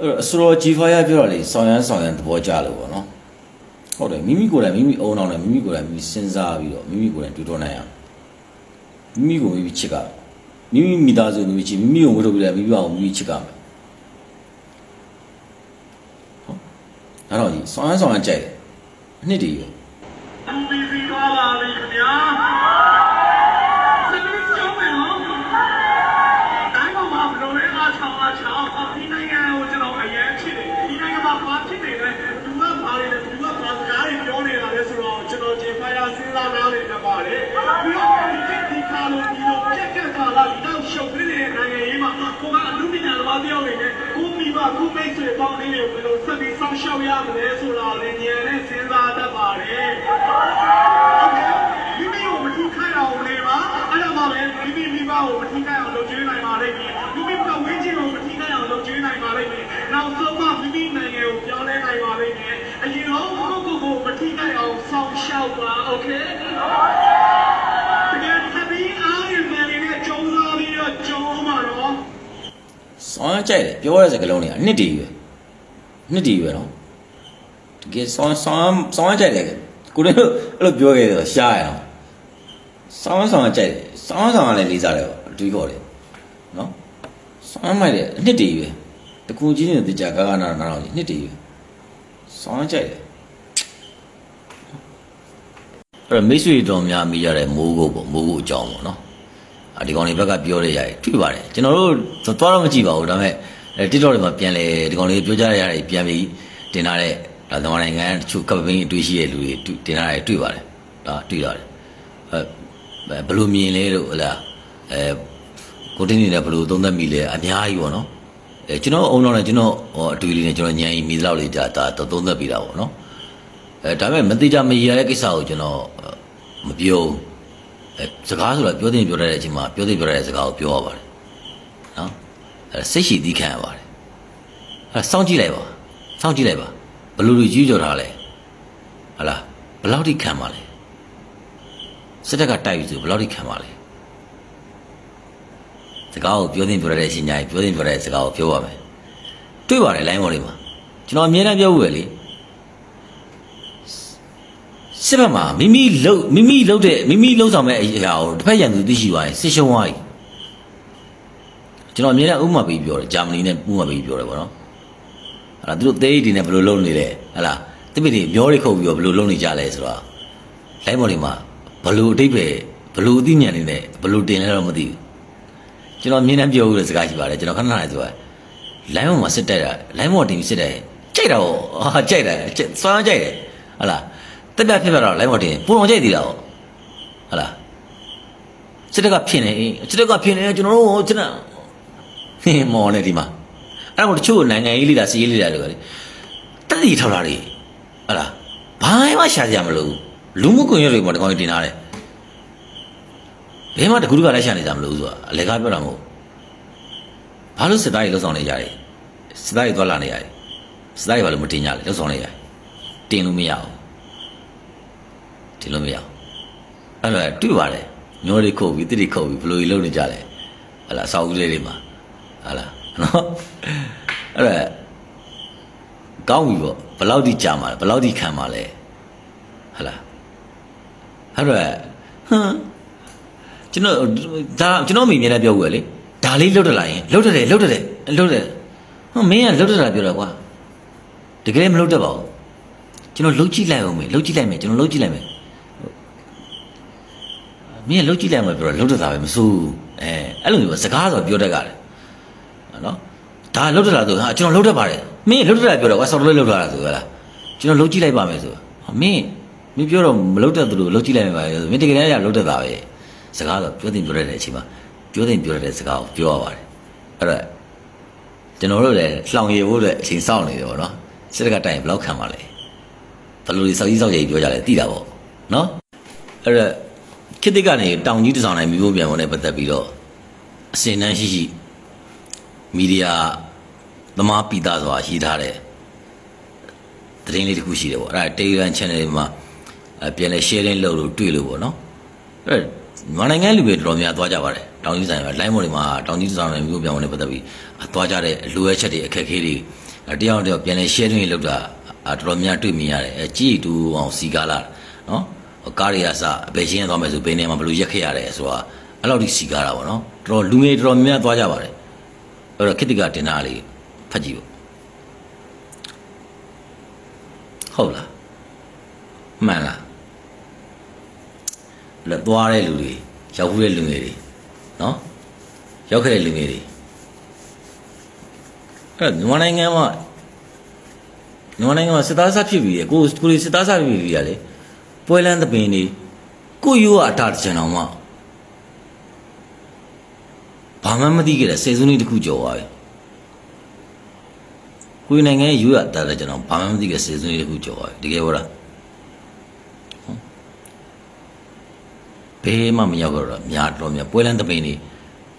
အဲ့တော့အစရောဂျီဖိုင်ရပြောတာလေဆောင်းရမ်းဆောင်းရမ်းသဘောကျလို့ပေါ့နော်ဟုတ်တယ်မိမိကိုယ်တိုင်မိမိအုံအောင်နဲ့မိမိကိုယ်တိုင်မိမိစဉ်းစားပြီးတော့မိမိကိုယ်တိုင်တူတော်နိုင်အောင်မိမိကိုမိမိချစ်ကမိမိမိသားစုမိမိချစ်မိမိကိုဝတ်ထုတ်ပြီးတယ်မိမိအောင်မိမိချစ်ကမယ်ဟုတ်အဲ့တော့ဒီဆောင်းရမ်းဆောင်းရမ်းကြိုက်တယ်အနှစ်တည်းရောအမီစီသွားပါပြီခင်ဗျာစနေကျောင်းမယ်နော်တိုင်းမှာမဘလို့လဲအားချောင်းအားချောင်းဒီနိုင်ငံကိုကျွန်တော်အရင်ဖြစ်တယ်ဒီနိုင်ငံမှာဘာဖြစ်နေလဲသူကဘာလဲသူကဘာစကားတွေပြောနေတာလဲဆိုတော့ကျွန်တော်ဂျင်ဖိုင်ယာစဉ်းစားနားနေတတ်ပါတယ်ပြီးတော့ဒီဒီခါလို့ဒီလိုပြ က်ကက်ကလာဒီတော့ရှုပ်နေတဲ့နိုင်ငံရေးမှာကိုကအမှုပညာသမားတယောက်နေနဲ့ကိုမိဘကိုမိတ်ဆွေပေါင်းလေးတွေဘယ်လိုဆက်ပြီးဆောင်ရှောက်ရမလဲဆိုတာလည်းဉာဏ်နဲ့စဉ်းစားတတ်ပါတယ် မိမိကိုမထူခိုင်းအောင်လေပါအဲ့ဒါမှပဲမိမိမိဘကိုမထူခိုင်းအောင်လုပ်ကျွေးနိုင်ပါလိမ့်မယ်မိမိကဝင်းချင်းကိုမထူခိုင်းအောင်လုပ်ကျွေးနိုင်ပါလိမ့်မယ်နောက်ဆုံးမှမိမိနိုင်ငံကိုပြောင်းလဲနိုင်ပါလိမ့်မယ်အရင်တော့ကိုယ့်ကိုယ်ကိုမထူခိုင်းအောင်ဆောင်းရှောက်ပါโอเค ဆောင်းရမ်းကြိုက်တယ်ပြောရတဲ့စကားလုံးတွေကအနှစ်တည်းရွယ်နှစ်တည်းရွယ်နော်တကယ်ဆောင်းဆောင်းဆောင်းရမ်းကြိုက်တယ်ကိုလည်းအဲ့လိုပြောခဲ့တယ်ရှားရအောင်ဆောင်းဆောင်းရမ်းကြိုက်တယ်ဆောင်းဆောင်းရမ်းလည်းလေးစားတယ်ပေါ့အတွေးခေါ်တယ်နော်ဆောင်းရမ်းမိုက်တယ်အနှစ်တည်းရွယ်တကူကြီးနေတဲ့ကြာကာကနာနာတော့နှစ်တည်းရွယ်ဆောင်းရမ်းကြိုက်တယ်အဲ့တော့မိတ်ဆွေတော်များမိရတဲ့မိုးကိုပေါ့မိုးကိုအကြောင်းပေါ့နော်အာ ဒီကောင်တွေဘက်ကပြောရရတွေ့ပါတယ်ကျွန်တော်တို့သွားတော့မကြည့်ပါဘူးဒါပေမဲ့အဲ TikTok တွေမှာပြန်လဲဒီကောင်တွေပြောကြရရတယ်ပြန်ပြီးတင်ထားတဲ့ဒါသမားနိုင်ငံတချို့ကပ်ပင်းအတွေ့ရှိတဲ့လူတွေတင်ထားတယ်တွေ့ပါတယ်ဒါတွေ့ရတယ်အဲဘယ်လိုမြင်လဲလို့ဟလာအဲကိုတင်းနေတယ်ဘယ်လိုသုံးသပ်မိလဲအများကြီးပေါ့နော်အဲကျွန်တော်အုံတော့လည်းကျွန်တော်ဟောအတွေ့လေးနဲ့ကျွန်တော်ညံကြီးမိသလောက်လေးဒါဒါသုံးသပ်ပြီးတာပေါ့နော်အဲဒါပေမဲ့မတိကြမရတဲ့ကိစ္စကိုကျွန်တော်မပြောဘူးအဲ စကားဆိုတာပြောတင်ပြောရတဲ့အချိန်မှာပြောတင်ပြောရတဲ့စကားကိုပြောရပါတယ်နော်အဲစိတ်ရှိသီးခံရပါတယ်အဲစောင့်ကြည့်လိုက်ပါစောင့်ကြည့်လိုက်ပါဘယ်လိုလိုကြီးကြော်ထားလဲဟလာဘယ်လောက်ထိခံပါလဲစစ်တပ်ကတိုက်ပြီဆိုဘယ်လောက်ထိခံပါလဲစကားကိုပြောတင်ပြောရတဲ့အချိန်ညာပြောတင်ပြောရတဲ့စကားကိုပြောပါမယ်တွေ့ပါတယ်လိုင်းပေါ်လေးမှာကျွန်တော်အမြဲတမ်းပြောဘူးပဲလေ စစ်ဘက်မှာမိမိလှုပ်မိမိလှုပ်တဲ့မိမိလှုပ်ဆောင်မဲ့အရာကိုတစ်ဖက်ရန်သူသိရှိသွားရင်စစ်ရှုံးသွားပြီကျွန်တော်အမြဲတမ်းဥပမာပေးပြောတယ်ဂျာမနီနဲ့ဥပမာပေးပြောတယ်ဗောနော်ဟာလားသူတို့သေးဒီနဲ့ဘယ်လိုလုပ်နေလဲဟာလားတိပိတွေမျောတွေခုတ်ပြီးတော့ဘယ်လိုလုပ်နေကြလဲဆိုတော့လိုင်းမော်တွေမှာဘယ်လိုအတိတ်ပဲဘယ်လိုအသိဉာဏ်တွေနဲ့ဘယ်လိုတင်လဲတော့မသိဘူးကျွန်တော်အမြဲတမ်းပြောဦးတဲ့စကားရှိပါတယ်ကျွန်တော်ခဏခဏလေးဆိုတာလိုင်းမော်မှာစစ်တက်တာလိုင်းမော်တင်ပြီးစစ်တယ်ကြိုက်တာဟောဟာကြိုက်တယ်စွမ်းကြိုက်တယ်ဟာလား တက်တက်ဖြစ်ဖြစ်တော့လိုင်းမော်တင်ပူတော်ကြိုက်သေးတာဟောဟာလားစစ်တပ်ကဖြစ်နေစစ်တပ်ကဖြစ်နေကျွန်တော်တို့ဟိုကျွန်တော်ဟင်းမော်နေဒီမှာအဲ့တော့တချို့နိုင်ငံရေးလိတာစီရေးလိတာလို့လေတက်တီထောက်လာတယ်ဟာလားဘာမှရှာကြမလို့လူမှုကွန်ရက်တွေမှာတကောင်တင်ထားတယ်ဘယ်မှာတကူတကလည်းရှာနေကြမလို့ဆိုတာအလေကားပြောတာမဟုတ်ဘာလို့စစ်သားတွေလှုပ်ဆောင်နေကြတယ်စစ်သားတွေသွားလာနေရတယ်စစ်သားတွေဘာလို့မတင်ကြလဲလှုပ်ဆောင်နေရတယ်တင်လို့မရဘူး တင်လို့မရဘူးအဲ့တော့တွေ့ပါတယ်ညောတွေခုတ်ပြီးတိတိခုတ်ပြီးဘယ်လိုကြီးလုပ်နေကြလဲဟလာစာအုပ်လေးတွေမှာဟလာနော်အဲ့ဒါကောင်းပြီပေါ့ဘယ်လောက်ထိကြာမှာလဲဘယ်လောက်ထိခံမှာလဲဟလာအဲ့တော့ဟမ်ကျွန်တော်ဒါကျွန်တော်မိမြင်နေပြောဘူးလေဒါလေးလှုပ်တက်လာရင်လှုပ်တက်တယ်လှုပ်တက်တယ်လှုပ်တယ်ဟမ်မင်းကလှုပ်တက်တာပြောတာကွာတကယ်မလှုပ်တက်ပါဘူးကျွန်တော်လှုပ်ကြည့်လိုက်အောင်မေလှုပ်ကြည့်လိုက်မယ်ကျွန်တော်လှုပ်ကြည့်လိုက်မယ် မင်းကလှုပ်ကြည့်လိုက်မှပြောတာလှုပ်တက်တာပဲမစိုးဘူးအဲအဲ့လိုမျိုးစကားဆိုပြောတတ်ကြတယ်နော်ဒါလှုပ်တက်တာဆိုဟာကျွန်တော်လှုပ်တက်ပါတယ်မင်းလှုပ်တက်တာပြောတာကွာဆောက်လို့လှုပ်တက်တာဆိုဟလားကျွန်တော်လှုပ်ကြည့်လိုက်ပါမယ်ဆိုဟာမင်းမင်းပြောတော့မလှုပ်တက်သလိုလှုပ်ကြည့်လိုက်မယ်ပါမင်းတကယ်တည်းကလှုပ်တက်တာပဲစကားဆိုပြောတင်ပြောရတဲ့အချိန်မှာပြောတင်ပြောရတဲ့စကားကိုပြောရပါတယ်အဲ့တော့ကျွန်တော်တို့လည်းလှောင်ရည်ဖို့အတွက်အချိန်စောင့်နေတယ်ပေါ့နော်စစ်တပ်ကတိုင်ဘယ်လောက်ခံပါလဲဘယ်လိုစောက်ကြီးစောက်ကြီးပြောကြလဲသိတာပေါ့နော်အဲ့တော့ ခေတ်သစ်ကနေတောင်ကြီးတဆောင်နိုင်မျိုးပြန်ဝင်တဲ့ပတ်သက်ပြီးတော့အစင်တန်းရှိရှိမီဒီယာသမားပိသားစွာရှိထားတဲ့သတင်းလေးတစ်ခုရှိတယ်ပေါ့အဲ့ဒါ Telegram channel တွေမှာအဲပြန်လဲ sharing လုပ်လို့တွေ့လို့ပေါ့နော်အဲ့ဒါမြန်မာနိုင်ငံလူတွေတော်တော်များသွားကြပါတယ်တောင်ကြီးဆိုင်မှာ line မော်တွေမှာတောင်ကြီးတဆောင်နိုင်မျိုးပြန်ဝင်တဲ့ပတ်သက်ပြီးသွားကြတဲ့အလိုအပ်ချက်တွေအခက်အခဲတွေအဲတယောက်တစ်ယောက်ပြန်လဲ sharing လုပ်တာအတော်တော်များတွေ့မြင်ရတယ်အဲကြည်တူအောင်စီကားလာနော် ကားတွေအစအပေချင်းသွားမယ်ဆိုဘယ်နေမှာဘယ်လိုရက်ခဲ့ရတယ်ဆိုတာအဲ့လောက်ထိစီကားတာပေါ့နော်တော်တော်လူငယ်တော်တော်များများသွားကြပါတယ်အဲ့တော့ခိတ္တကတင်တာလေးဖတ်ကြည့်ပေါ့ဟုတ်လားမှန်လားလက်သွားတဲ့လူတွေရောက်ဘူးတဲ့လူငယ်တွေနော်ရောက်ခဲ့တဲ့လူငယ်တွေအဲ့တော့မြန်မာနိုင်ငံမှာမြန်မာနိုင်ငံမှာစစ်သားစားဖြစ်ပြီးရကိုကိုလေးစစ်သားစားဖြစ်ပြီးရလေ ပွဲလန်းသပင်နေကိုယူကအတားတစ်ချင်အောင်မှဘာမှမသိခဲ့တဲ့စေစုံလေးတစ်ခုကြော်သွားပြီကိုယ်နိုင်ငံရဲ့ယူရအတားတဲ့ကျွန်တော်ဘာမှမသိခဲ့စေစုံလေးတစ်ခုကြော်သွားပြီတကယ်ဟုတ်လားဘယ်မှမရောက်တော့များတော်များပွဲလန်းသပင်းနေ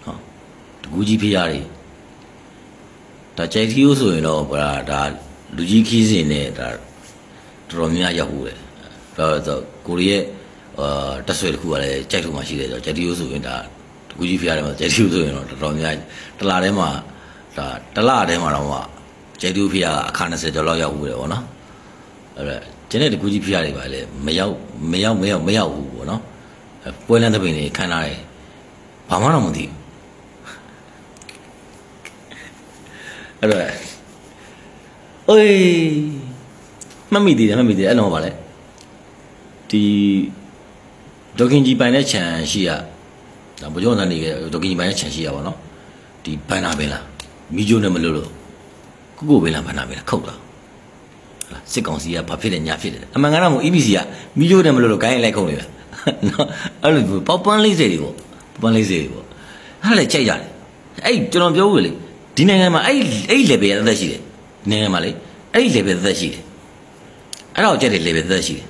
နော်တကူကြီးဖျားတွေဒါကြိုက်တီယိုးဆိုရင်တော့ဗလားဒါလူကြီးခီးစင်နဲ့ဒါတော်တော်များရောက်ဘူးလေ ဒါဆိုကိုရီးရဲ့အာတက်ဆွဲတစ်ခုကလည်းကြိုက်ထုံမှရှိတယ်ဆိုတော့ကြိုက်တီယိုးဆိုရင်ဒါတကူကြီးဖျားတယ်မှာကြိုက်တီယိုးဆိုရင်တော့တော်တော်များတလာထဲမှာဒါတလာထဲမှာတော့မှကြိုက်တီယိုးဖျားအခါ20ကျော်လောက်ရောက်ဘူးလေဗောနော်အဲ့ဒါကျန်တဲ့တကူကြီးဖျားတွေပါလေမရောက်မရောက်မရောက်မရောက်ဘူးဗောနော်ပွဲလန်းသပင်တွေခံထားတယ်ဘာမှတော့မသိဘူးအဲ့တော့အေးမတ်မိသေးတယ်မတ်မိသေးတယ်အဲ့တော့ဗာလဲ ဒီဒေါကင်ကြီးပိုင်တဲ့ခြံရှိရဒါဘုကျောင်းသားနေခဲ့ဒေါကင်ကြီးပိုင်တဲ့ခြံရှိရပါတော့ဒီဘန်နာပင်လားမိကျိုးနဲ့မလို့လို့ကိုကိုပင်လားဘန်နာပင်လားခုတ်လားဟလားစစ်ကောင်စီကဘာဖြစ်လဲညာဖြစ်တယ်အမှန်ကတော့မို့ EBC ကမိကျိုးနဲ့မလို့လို့ဂိုင်းလိုက်ခုံနေတာနော်အဲ့လိုပေါပန်းလေးစေတွေပေါ့ပန်းလေးစေတွေပေါ့အဲ့လည်းကြိုက်ကြတယ်အဲ့ကျွန်တော်ပြောဦးလေဒီနိုင်ငံမှာအဲ့အဲ့ level ရသက်ရှိတယ်ဒီနိုင်ငံမှာလေအဲ့ level သက်ရှိတယ်အဲ့တော့ကြက်တဲ့ level သက်ရှိတယ်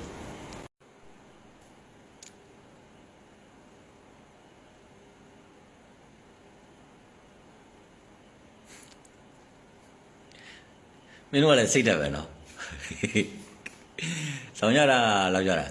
မင်းတို့ကလည်းစိတ်တက်ပဲနော်ဆောင်ရတာလောက်ကြတာ